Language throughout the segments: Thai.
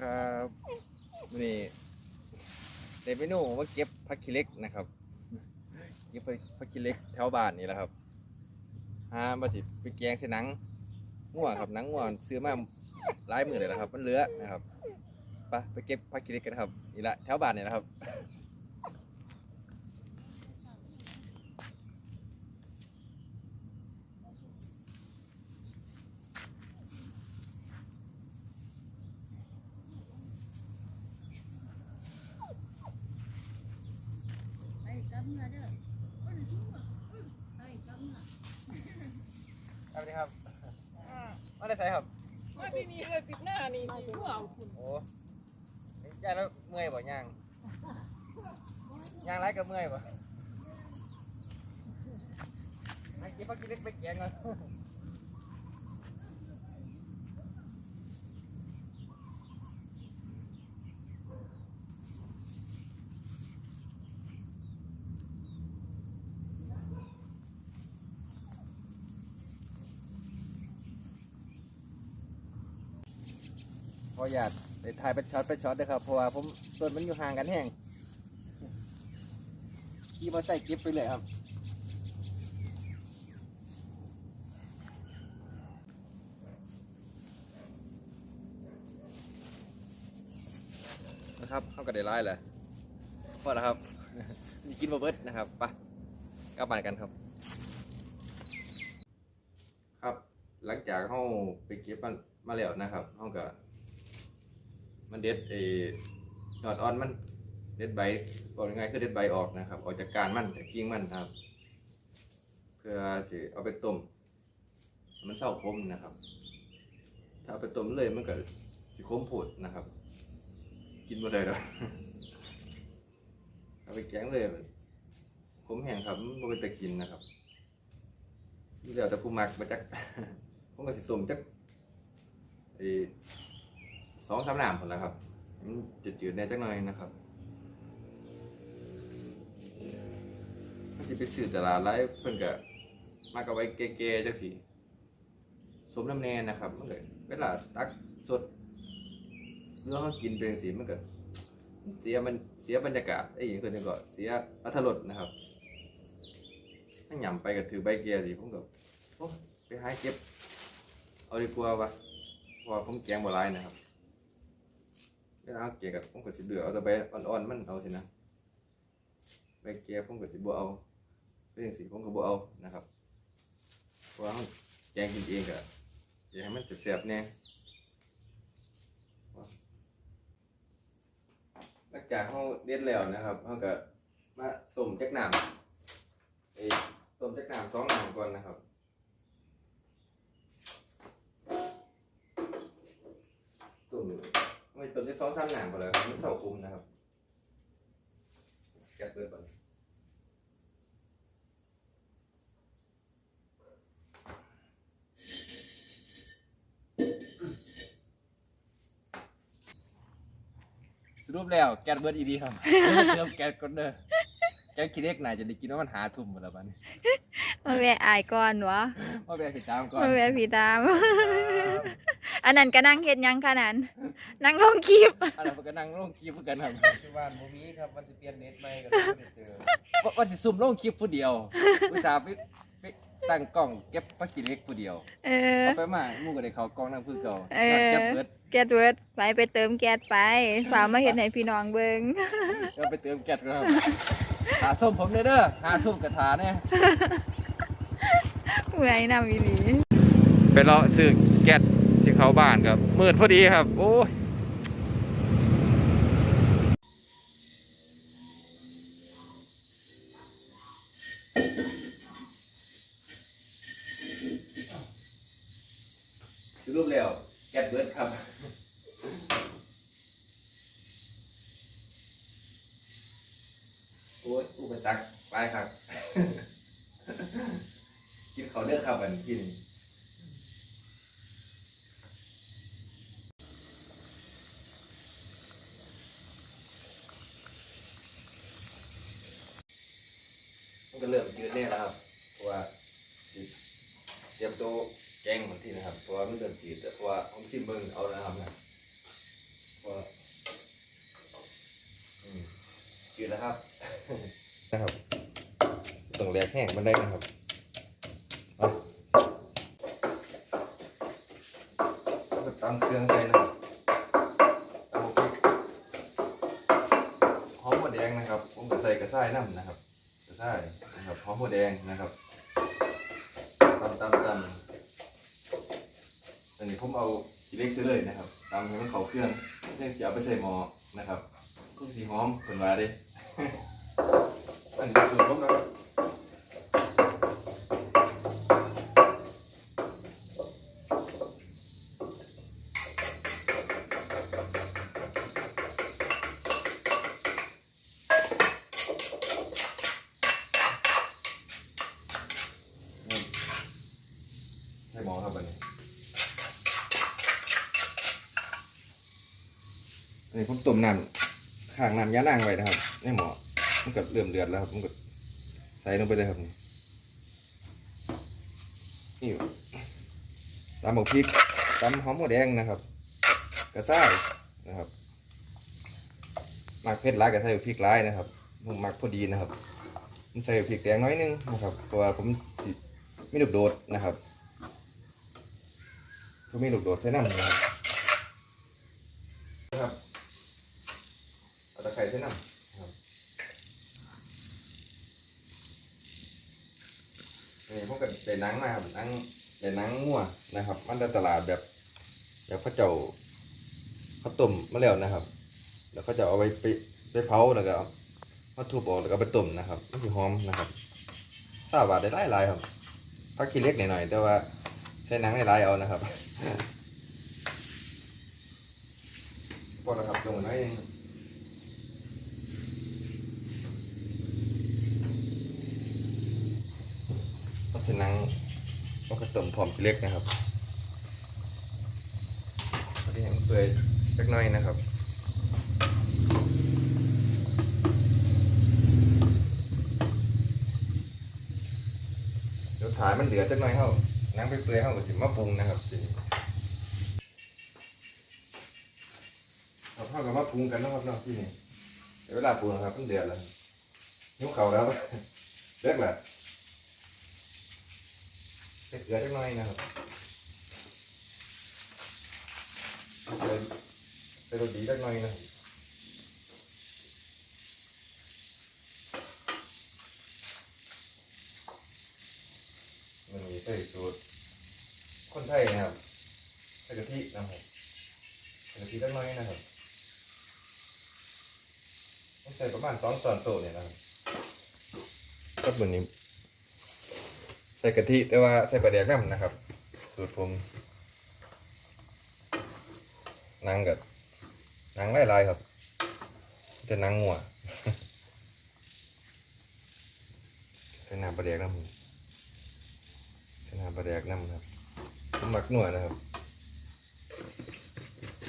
ครับวันนี่เดเมนูว่าเก็บผักขี้เหล็กนะครับเก็บผักขี้เหล็กแถวบ้านนี่แหละครับหามาสิไปแกงใส่หนังง่วครับหนังง่วซื้อมาหลายมือเลยนะครับ มันเหลือนะครับไปไปเก็บผักขี้เหล็กกันครับนี่ละแถวบ้านนี่แหละครับ ไอ้กำเงินเด้ออุ้ยชั่วอุ้ยไอ้กำเงิน สวัสดีครับมา ได้ใส่ครับมาที่นี่เลยปิดหน้านี่นี่ผู้เอาคุณโอ้ยายแล้วเมื่อยบ่ย่างย่างไรก็เมื่อยบ่ให้เก็บผักขี้เหล็กไปแกงก่อน ออยากไปถ่ายไปช็อตไปช็อตนะครับ เพราะว่าผมต้นมันอยู่ห่างกันแห้งขี่มาใส่เก็บไปเลยครับนะครับเข้ากันได้ร้ายเลยพอแล้วครับมีกินมาเบิดนะครับไปะกลับบ้ากันครับ ครับ หลังจากเข้าไปเก็บมันมาแล้วนะครับเข้าก็ มันเด็ดเออยอดอ่อนมันเด็ดใบบอกยังไงคือเด็ดใบออกนะครับ ออกจากการมันจากกิ่งมันครับ เพื่อสิเอาไปต้มมันเศร้าคมนะครับ ถ้าเอาไปต้มเลยมันก็สิคมโผดนะครับ กินบ่ได้หรอกเอาไปแกงเลยมันคมแห้งครับมันเป็นตะกินนะครับนี่แล้วแต่ผู้มักมาจักผมก็สิต้มจักไอ สองสามน้ำผลแล้วครับมันจืดๆแน่จักหน่อยนะครับมันจะไปซื้อตลาดไรเพิ่นก็มากับไว้แก่ๆจักสิสมน้ำแน่นะครับมันก็เวลาตักสดเนื้อเขากินเป็นสีมันก็เสียมันเสียบรรยากาศไอ้อย่างคนนึงก็เสียอัธรสนะครับถ้าหย่ำไปก็ถือใบเกียสิผมก็โอ้ไปหาเก็บเอาดีกว่าวะเพราะผมแกงบ่หลายนะครับ วลาเอาเกลียกับผมก็สิเดือเอาแต่ใบอ่อนๆมันเอาสินะใบเกลียผมก็สิบ่เอาเป็นจังซี่ผมก็บ่เอานะครับเพราะว่าเราแกงกินเองก็อยากให้มันแซ่บๆแน่หลังจากเราเด็ดแล้วนะครับเราก็มาต้มจักน้ำไอ้ต้มจักน้ำสองน้ำก่อนนะครับ ตุ่มไม่ ตุ่มได้สองสามหนามไปเลยครับมันเสาคุมนะครับแกะเปิดก่อนสรุปแล้วแกะเบิร์ดอีดีครับเติมแกะก่อนเด้อแกะคิดเล็กหน่อยจะได้กินว่ามันหาทุ่มหมดแล้วบัดนี้มาแวะอายก่อนวะมาแบกติดตามก่อนมาแวะพี่ตาม อันนั้นก็นั่งเฮ็ดหยังขนาดนั่งลงคลิปอะไรพวกก็นั่งลงคลิปกันครับที่บ้านบ่มีครับมันสิเปลี่ยนเน็ตใหม่ก็ต้องได้เจอว่าว่าสิซุ่มลงคลิปผู้เดียวอุตส่าห์ไปไปตั้งกล้องเก็บปลากิเล็กผู้เดียวเออ เอาไปมาหมู่ก็ได้เขากล้องนั่งพื้นเก่าเออเก็บเบิดแก๊สเวิร์ดไปไปเติมแก๊สไปฝากมาเห็นให้พี่น้องเบิ่งเอาไปเติมแก๊สครับหาส้มผมเลยเด้อหาทุ่มกระถาเนี่ยเมื่อยนำอีหลีไปเลาะซื้อแก๊ส สิเขาบ้านครับมืดพอดีครับ โอ้ยสรุปแล้วแกเบิดครับโอ้ยอุปสรรคไปครับ กินเขาเลือกครับวันกิน มันก็เริ่มจืดแน่แล้วครับเพราะว่าสิเตรียมตัวแกงของที่นะครับเพราะว่ามันเริ่มจืดแต่เพราะว่าผมซิมเบิ้งเอาแล้วครับนะก็อืมจืดแล้วครับ นะครับต้องแลกแห้งมันได้นะครับเอาแล้วก็ตำเครื่องไปนะครับตำพริกหอมหัวแดงนะครับผมก็ใส่กระส่ายน้ำนะครับกระส่าย นะครับหอมหัวแดงนะครับตำตำตำอันนี้ผมเอาสีเล็กซะเลยนะครับตำให้มันเข้าเครื่องเรื่องจะเอาไปใส่หม้อนะครับก็สีหอมเป็นว่าเด้อันนี้สูตรผมนะครับ นนี้ผมต้มน้ำข้างน้ำยานางไว้นะครับในหม้อมันก็เริ่มเดือดแล้วครับมันก็ใส่ลงไปเลยครับนี่นี่ตำหมกพริกตำหอมหัวแดงนะครับ กระซ่ายนะครับหมักเผ็ดร้ายกระใส่พริกร้ายนะครับผมหมักพอดีนะครับผมใส่พริกแดงน้อยนึงนะครับเพราะว่าผมสิมีลูกโดดนะครับผมมีลูกโดดใส่น้ำนะครับ เอาตะไคร้ใส่น้ำนี่พวกกับได้หนังมาครับนังได้หนังงัวนะครับ มันในตลาดแบบแบบเขาเจ้าเขาต้มมาแล้วนะครับ แล้วเขาจะเอาไปไปไปเผาแล้วก็มาทุบออกแล้วก็ไปต้มนะครับมันคือหอมนะครับทราบว่าได้หลายหลายๆครับพักขี้เล็กหน่อยๆแต่ว่าใช้นังหลายๆเอานะครับพอแล้วครับลงมาหน่อยเอง เพราะฉะนั้นก็กระต้มพร้อมเล็กนะครับพอดีให้มันเปื่อยเล็กน้อยนะครับเดี๋ยวถ่ายมันเหลือจักหน่อยเข้าน้ำไปเปื่อยเข้าก็สิมาปรุงนะครับทีนี้เราเข้ากับมาปรุงกันนะครับเนาะที่นี่เวลาปรุงนะครับมันเดือดแล้วหิวเข่าแล้วเลิกแหละ ใส่เกลือจักหน่อยนะครับใส่ใส่รสดีจักหน่อยนะครับมันมีใส่สูตรคนไทยนะครับใส่กะทินะครับใส่กะทิจักหน่อยนะครับต้องใส่ประมาณสองช้อนโต๊ะเนี่ยนะครับก็เหมือนนี้ ใส่กะทิแต่ว่าใส่ปลาแดกน้ำนะครับ สูตรผมนังกับนังไลายครับ จะนังงัวใส่น้ำปลาแดกน้ำใส่น้ำปลาแดกน้ำครับหมักนัวนะครับ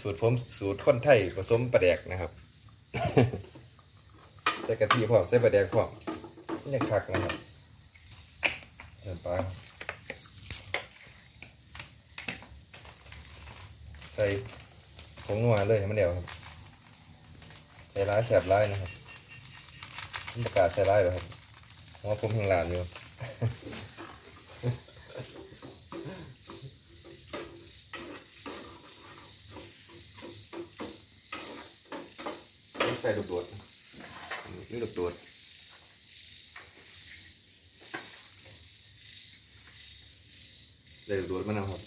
สูตรผมสูตรคนไทยผสมปลาแดกนะครับใส่กะทิพร้อมใส่ปลาแดกพร้อมนยังคักนะครับ เดินไปใส่ผงนัวเลยให้มันเดียวครับใส่ร้ายแสบร้ายนะครับผมประกาศใส่ร้ายเลยครับเพราะว่าผมเพิ่งหลานอยู่ใส่ลูกโดดนี่ลูกโดดได้ดูดมันนครับ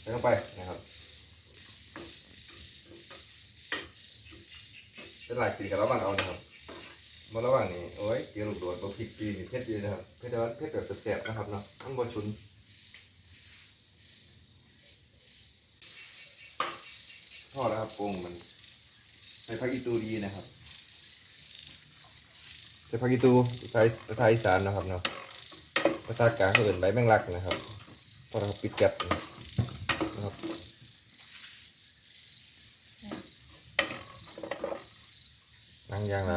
ใส่ลงไปนะครับเป็นหลายกินกับระหว่างเอานะครับมาระหว่างนี้โอ้ยเกี่ยวลูกโดดบะพริกจีนี่เผ็ดดีนะครับเผ็ดแต่ว่าเผ็ดแบบแสบๆนะครับเนาะมันบชุนทอดแล้วครับปรุงมันใส่ผักอีตูดีนะครับใส่ผักอีตูภาษาภาษาอีสานนะครับเนาะ ภาษากลางเขาเอื่นใบแมงลักนะครับพอเราปิดแก๊สนะครับนั่งยางไร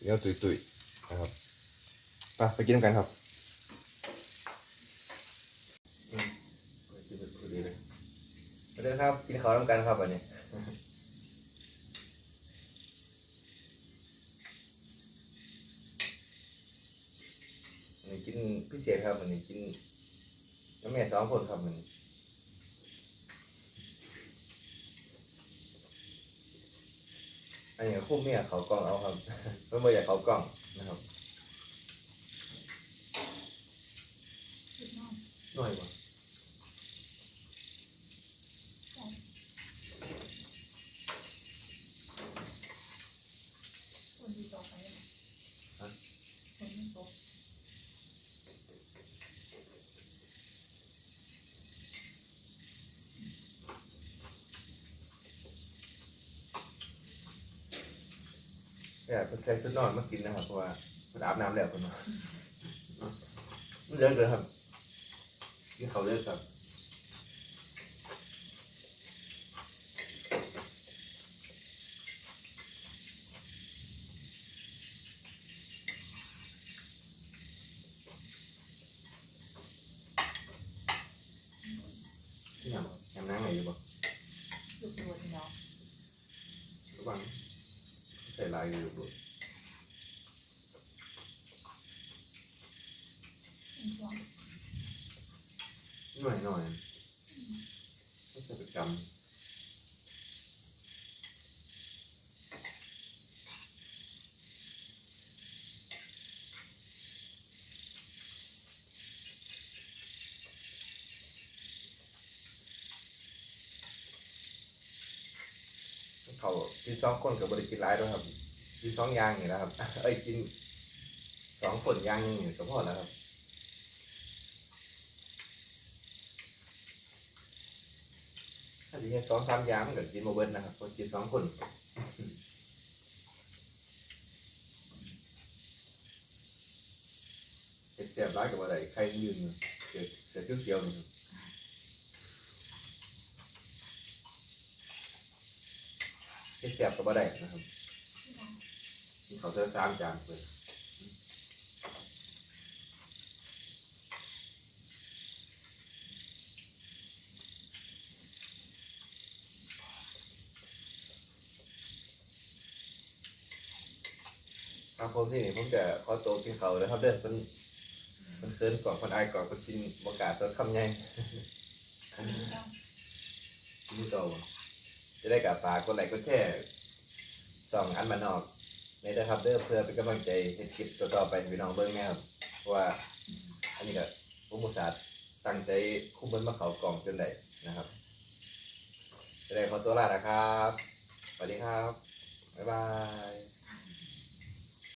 เลี้ยวตุยตุยนะครับไปไปกินกันครับมาเด้อครับกินข้าวน้ำกันครับวันนี้ อั นนี้กินพิเศษครับอันนี้กินน้ำแม่สองคนครับมันอันนี้คู่เมียเขากล้องเอาครับเพื่อนบ่อยากเขากล้องนะครับหน่อยบ่คนที่ต่อไปคนที่ตก อยากใส่ชุดนอนมากินนะครับเพราะว่ามันอาบน้ำแล้วคนมามันเลิกเลยครับกินเขาวเลิกครับที่ยำยำนั่งไหนอยู่บ่ ลูกโดดเนาะ ระวังายอยู่บ่หน่อยหน่อยไม่ใช่ประจำเขากินสองคนกับบริกินร้ายด้วยครับ กินสองอย่างอย่างนะครับ เอ้ยกินสองคนอย่างหนึงก็พอแล้วครับถ้าจะแค่สองสามอยางมันก็กินโมเบิร์นะครับคนกินสองคนเจ็บเสียบร้ายกับอะไรใครยืนเสียเสียชื่อเกียวนี่เจ็บเสียบกับอะไรนะครับ เขาวเจอสามจานเลยครับผมที่นี่ผมจะขอตัวกินเขาวเลยครับเด้อเป็นเป็นเคินก่อนคนอายก่อนคนกินบกล้าสดคำใหญ่กินต่อบ่จะได้กับฝากกดไลค์กดแชร์สองอันมานอก นี่นะครับเด้อเพื่อเป็นกำลังใจให้คลิปต่อๆไปพี่น้องเบิ่งแม่ครับว่าอันนี้ก็ผมอุตส่าห์ตั้งใจคุ้มมันมาเขากล่องจนได้นะครับจะได้ขอตัวลานะครับสวัสดีครับบ๊ายบาย